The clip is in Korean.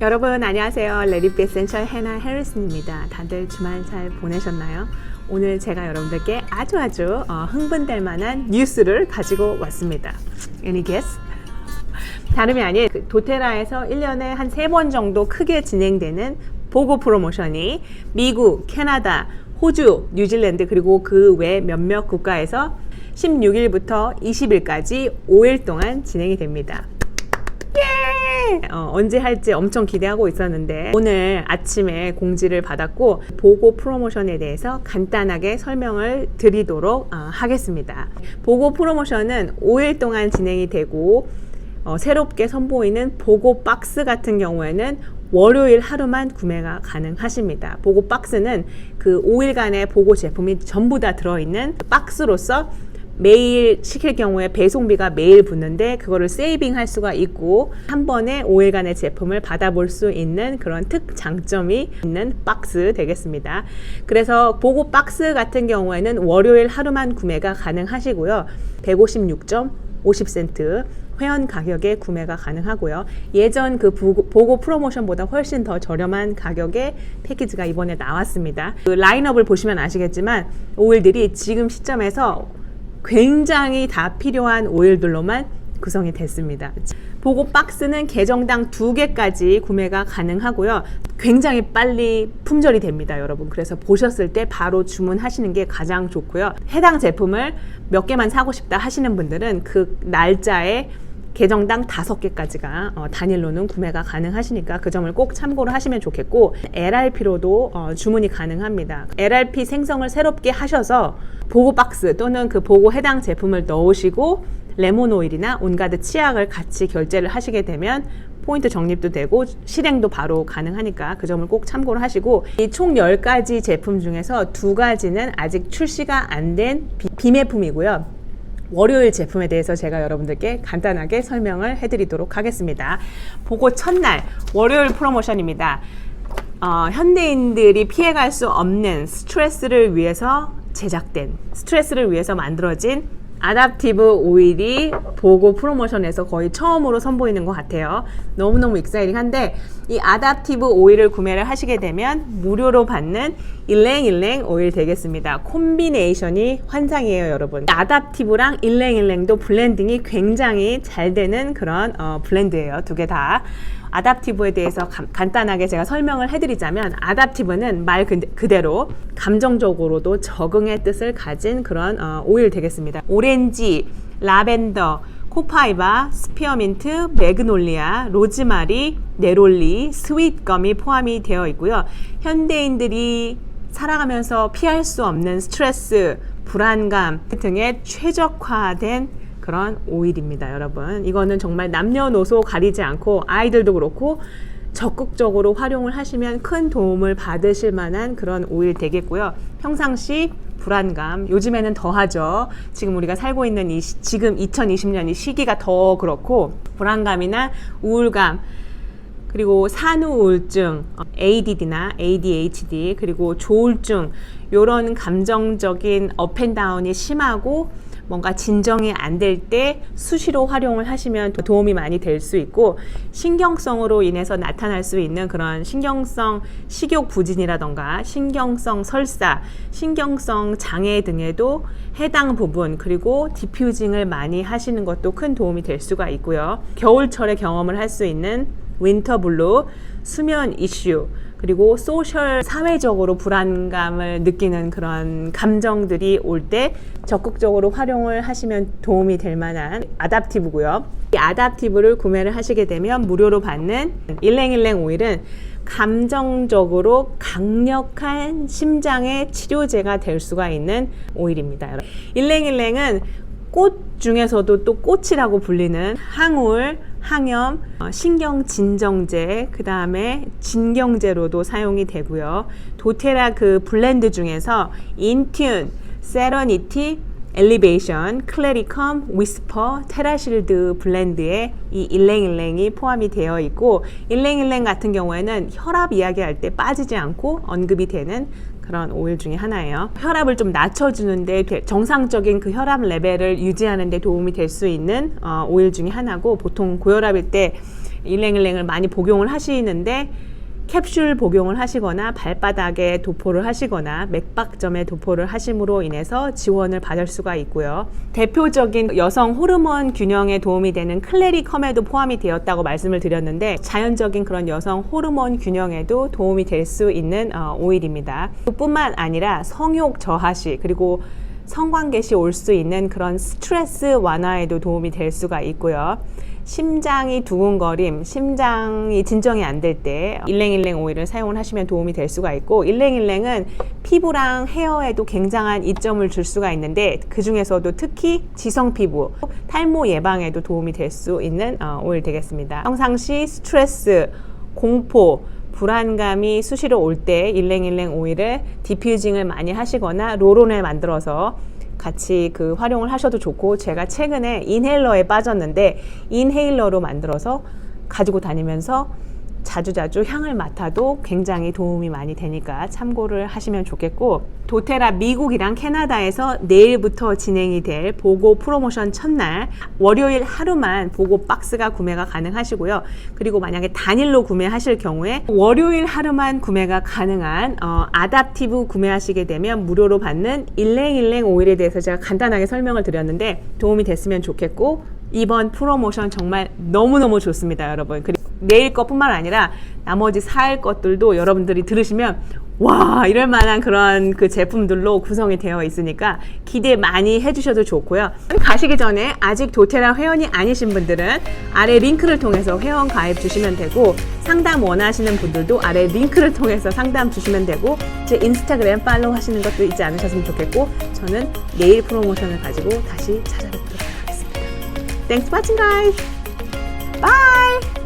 여러분 안녕하세요. 레디비 에센셜 해나 해리슨입니다. 다들 주말 잘 보내셨나요? 오늘 제가 여러분들께 아주 아주 어, 흥분될 만한 뉴스를 가지고 왔습니다. Any guess? 다름이 아닌 그 도테라에서 1년에 한세번 정도 크게 진행되는 보고 프로모션이 미국, 캐나다, 호주, 뉴질랜드 그리고 그 외 몇몇 국가에서 16일부터 20일까지 5일 동안 진행이 됩니다. 예! 어, 언제 할지 엄청 기대하고 있었는데 오늘 아침에 공지를 받았고 보고 프로모션에 대해서 간단하게 설명을 드리도록 어, 하겠습니다. 보고 프로모션은 5일 동안 진행이 되고 어, 새롭게 선보이는 보고 박스 같은 경우에는 월요일 하루만 구매가 가능하십니다. 보고 박스는 그 5일간의 보고 제품이 전부 다 들어있는 박스로서 매일 시킬 경우에 배송비가 매일 붙는데 그거를 세이빙 할 수가 있고 한 번에 5일간의 제품을 받아볼 수 있는 그런 특 장점이 있는 박스 되겠습니다. 그래서 보고 박스 같은 경우에는 월요일 하루만 구매가 가능하시고요. 156.50센트 회원 가격에 구매가 가능하고요. 예전 그 보고 프로모션보다 훨씬 더 저렴한 가격의 패키지가 이번에 나왔습니다. 그 라인업을 보시면 아시겠지만 오일들이 지금 시점에서 굉장히 다 필요한 오일들로만 구성이 됐습니다. 보고 박스는 계정당 두 개까지 구매가 가능하고요. 굉장히 빨리 품절이 됩니다, 여러분. 그래서 보셨을 때 바로 주문하시는 게 가장 좋고요. 해당 제품을 몇 개만 사고 싶다 하시는 분들은 그 날짜에 계정당 다섯 개까지가 어, 단일로는 구매가 가능하시니까 그 점을 꼭 참고를 하시면 좋겠고 LRP로도 어, 주문이 가능합니다. LRP 생성을 새롭게 하셔서 보고 박스 또는 그 보고 해당 제품을 넣으시고 레몬 오일이나 온가드 치약을 같이 결제를 하시게 되면 포인트 적립도 되고 실행도 바로 가능하니까 그 점을 꼭 참고를 하시고 이 총 10가지 제품 중에서 두 가지는 아직 출시가 안 된 비매품이고요. 월요일 제품에 대해서 제가 여러분들께 간단하게 설명을 해드리도록 하겠습니다. 보고 첫날 월요일 프로모션입니다. 어, 현대인들이 피해갈 수 없는 스트레스를 위해서 제작된 스트레스를 위해서 만들어진 아답티브 오일이 보고 프로모션에서 거의 처음으로 선보이는 것 같아요. 너무너무 익사이링한데 이 아답티브 오일을 구매를 하시게 되면 무료로 받는 일랭일랭 오일 되겠습니다. 콤비네이션이 환상이에요, 여러분. 아답티브랑 일랭일랭도 블렌딩이 굉장히 잘 되는 그런 어, 블렌드예요. 두 개 다. 아답티브에 대해서 감, 간단하게 제가 설명을 해드리자면 아답티브는 말 그 대로 감정적으로도 적응의 뜻을 가진 그런 어, 오일 되겠습니다. 오렌지, 라벤더, 코파이바, 스피어민트, 매그놀리아, 로즈마리, 네롤리, 스윗검이 포함이 되어 있고요. 현대인들이 살아가면서 피할 수 없는 스트레스, 불안감 등에 최적화된 그런 오일입니다, 여러분. 이거는 정말 남녀노소 가리지 않고 아이들도 그렇고 적극적으로 활용을 하시면 큰 도움을 받으실 만한 그런 오일 되겠고요. 평상시 불안감, 요즘에는 더 하죠. 지금 우리가 살고 있는 이 시, 지금 2020년 이 시기가 더 그렇고 불안감이나 우울감, 그리고 산후 우울증, ADD나 ADHD, 그리고 조울증, 이런 감정적인 업앤다운이 심하고 뭔가 진정이 안 될 때 수시로 활용을 하시면 도움이 많이 될 수 있고 신경성으로 인해서 나타날 수 있는 그런 신경성 식욕 부진이라던가 신경성 설사, 신경성 장애 등에도 해당 부분 그리고 디퓨징을 많이 하시는 것도 큰 도움이 될 수가 있고요. 겨울철에 경험을 할 수 있는 윈터 블루, 수면 이슈, 그리고 소셜 사회적으로 불안감을 느끼는 그런 감정들이 올 때 적극적으로 활용을 하시면 도움이 될 만한 아답티브고요. 이 아답티브를 구매를 하시게 되면 무료로 받는 일랭일랭 오일은 감정적으로 강력한 심장의 치료제가 될 수가 있는 오일입니다. 일랭일랭은 꽃 중에서도 또 꽃이라고 불리는 항울, 항염, 어, 신경진정제, 그 다음에 진경제로도 사용이 되고요. 도테라 그 블렌드 중에서 인튠, 세러니티, 엘리베이션, 클래리컴, 위스퍼, 테라실드 블렌드에 이 일랭일랭이 포함이 되어 있고 일랭일랭 같은 경우에는 혈압 이야기할 때 빠지지 않고 언급이 되는 그런 오일 중에 하나예요. 혈압을 좀 낮춰주는데 정상적인 그 혈압 레벨을 유지하는 데 도움이 될 수 있는 어, 오일 중에 하나고 보통 고혈압일 때 일랭일랭을 많이 복용을 하시는데 캡슐 복용을 하시거나 발바닥에 도포를 하시거나 맥박점에 도포를 하심으로 인해서 지원을 받을 수가 있고요. 대표적인 여성 호르몬 균형에 도움이 되는 클레리컴에도 포함이 되었다고 말씀을 드렸는데 자연적인 그런 여성 호르몬 균형에도 도움이 될 수 있는 어, 오일입니다. 뿐만 아니라 성욕 저하시 그리고 성관계 시 올 수 있는 그런 스트레스 완화에도 도움이 될 수가 있고요. 심장이 두근거림, 심장이 진정이 안 될 때 일랭일랭 오일을 사용을 하시면 도움이 될 수가 있고 일랭일랭은 피부랑 헤어에도 굉장한 이점을 줄 수가 있는데 그 중에서도 특히 지성 피부, 탈모 예방에도 도움이 될 수 있는 어, 오일 되겠습니다. 평상시 스트레스, 공포, 불안감이 수시로 올 때 일랭일랭 오일을 디퓨징을 많이 하시거나 롤온을 만들어서 같이 그 활용을 하셔도 좋고 제가 최근에 인헤일러에 빠졌는데 인헤일러로 만들어서 가지고 다니면서 자주자주 향을 맡아도 굉장히 도움이 많이 되니까 참고를 하시면 좋겠고 도테라 미국이랑 캐나다에서 내일부터 진행이 될 보고 프로모션 첫날 월요일 하루만 보고 박스가 구매가 가능하시고요. 그리고 만약에 단일로 구매하실 경우에 월요일 하루만 구매가 가능한 어, 아답티브 구매하시게 되면 무료로 받는 일랭일랭 오일에 대해서 제가 간단하게 설명을 드렸는데 도움이 됐으면 좋겠고 이번 프로모션 정말 너무너무 좋습니다, 여러분. 그리고 내일 것뿐만 아니라 나머지 살 것들도 여러분들이 들으시면 와 이럴 만한 그런 그 제품들로 구성이 되어 있으니까 기대 많이 해주셔도 좋고요. 가시기 전에 아직 도테라 회원이 아니신 분들은 아래 링크를 통해서 회원 가입 주시면 되고 상담 원하시는 분들도 아래 링크를 통해서 상담 주시면 되고 제 인스타그램 팔로우 하시는 것도 잊지 않으셨으면 좋겠고 저는 내일 프로모션을 가지고 다시 찾아뵙도록 하겠습니다. Thanks for watching guys. Bye.